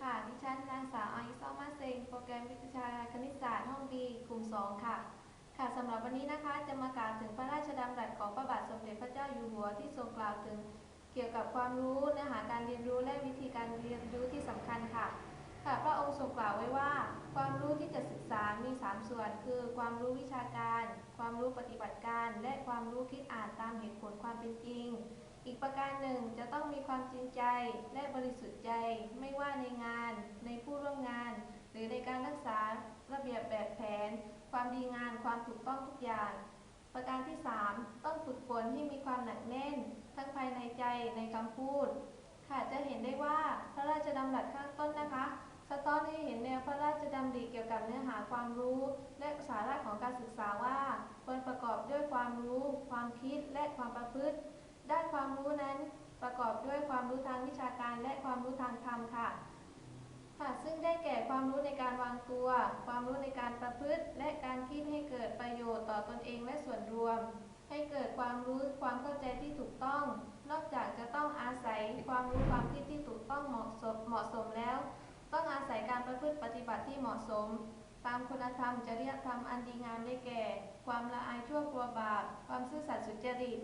ค่ะ ดิฉันนางสาวอายิซอมาเซง โปรแกรมวิชาคณิตศาสตร์ห้องบีกลุ่ม 2 ค่ะ ค่ะสำหรับวันนี้นะคะจะมากล่าวถึงพระราชดำรัสของพระบาทสมเด็จพระเจ้าอยู่หัวที่ทรงกล่าวถึงเกี่ยวกับความรู้เนื้อหาการเรียนรู้และวิธีการเรียนรู้ที่สำคัญค่ะ ค่ะพระองค์ทรงกล่าวไว้ว่า ความรู้ที่จะศึกษามี 3 ส่วน คือ ความรู้วิชาการ ความรู้ปฏิบัติการ และความรู้คิดอ่านตามเหตุผลความเป็นจริง อีกประการหนึ่งจะต้องมีความจริงใจและบริสุทธิ์ใจ ไม่ว่าในงาน ในผู้ร่วมงาน หรือในการรักษาระเบียบแบบแผน ความดีงานความถูกต้องทุกอย่าง ประการที่ 3 ต้องฝึกฝนให้มีความหนักแน่น ทั้งภายในใจในคำพูด ค่ะจะเห็นได้ว่าพระราชดำรัสข้างต้นนะคะสะท้อนให้เห็นแนวพระราชดำริเกี่ยวกับเนื้อหาความรู้ และสาระของการศึกษาว่าควรประกอบด้วยความรู้ ความคิดและความประพฤติ ด้านความรู้นั้น ประกอบด้วยความรู้ทางวิชาการและความรู้ทางธรรมค่ะค่ะซึ่งได้แก่ความรู้ในการวางตัว ความรู้ในการประพฤติ และการคิดให้เกิดประโยชน์ต่อตนเองและส่วนรวม ให้เกิดความรู้ความเข้าใจที่ถูกต้อง นอกจากจะต้องอาศัยความรู้ความคิดที่ถูกต้องเหมาะสมเหมาะสมแล้ว ต้องอาศัยการประพฤติปฏิบัติที่เหมาะสม ตามคุณธรรมจริยธรรมอันดีงามได้แก่ ความละอายชั่วกลัวบาป ความซื่อสัตย์สุจริต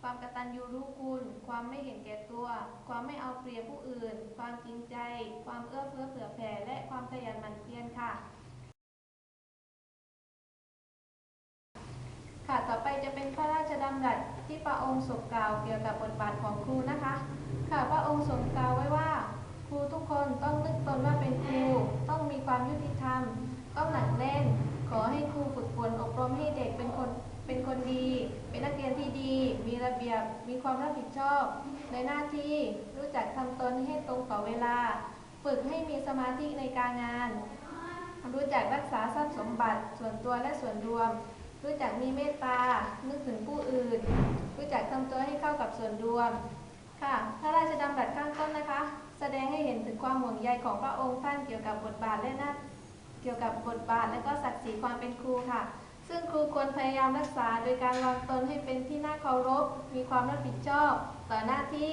ความกตัญญูรู้คุณ ความไม่เห็นแก่ตัว ความไม่เอาเปรียบผู้อื่น ความจริงใจ ความเอื้อเฟื้อเผื่อแผ่ และความขยันหมั่นเพียรค่ะ ค่ะต่อไปจะเป็นพระราชดำรัสที่พระองค์ทรงกล่าวเกี่ยวกับบทบาทของครูนะคะ ค่ะพระองค์ทรงกล่าวไว้ว่า ครูทุกคนต้องนึกตนว่าเป็นครู ต้องมีความยุติธรรม ต้องหนักแน่น ขอให้ครูฝึกฝนอบรมให้เด็กเป็นคนเป็นคนดี นักเรียนที่ดี มีระเบียบ มีความรับผิดชอบ ในหน้าที่รู้จักทำตนให้ตรงต่อเวลา ฝึกให้มีสมาธิในการงาน รู้จักรักษาทรัพย์สมบัติส่วนตัวและส่วนรวม รู้จักมีเมตตา นึกถึงผู้อื่น รู้จักทำตัวให้เข้ากับส่วนรวม ค่ะ พระราชดำรัสข้างต้นนะคะ แสดงให้เห็นถึงความห่วงใยของพระองค์ท่านเกี่ยวกับบทบาทและหน้าเกี่ยวกับบทบาทและก็ศักดิ์ศรีความเป็นครูค่ะ ซึ่งครูควรพยายามรักษาโดยการวางตนให้เป็นที่น่าเคารพ มีความรับผิดชอบต่อหน้าที่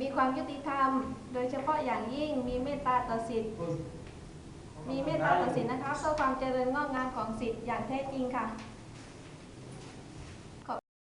มีความยุติธรรม โดยเฉพาะอย่างยิ่งมีเมตตาต่อสิทธิ์ มีเมตตาต่อสิทธิ์นะคะเพื่อความเจริญงอกงามของสิทธิ์อย่างแท้จริงค่ะ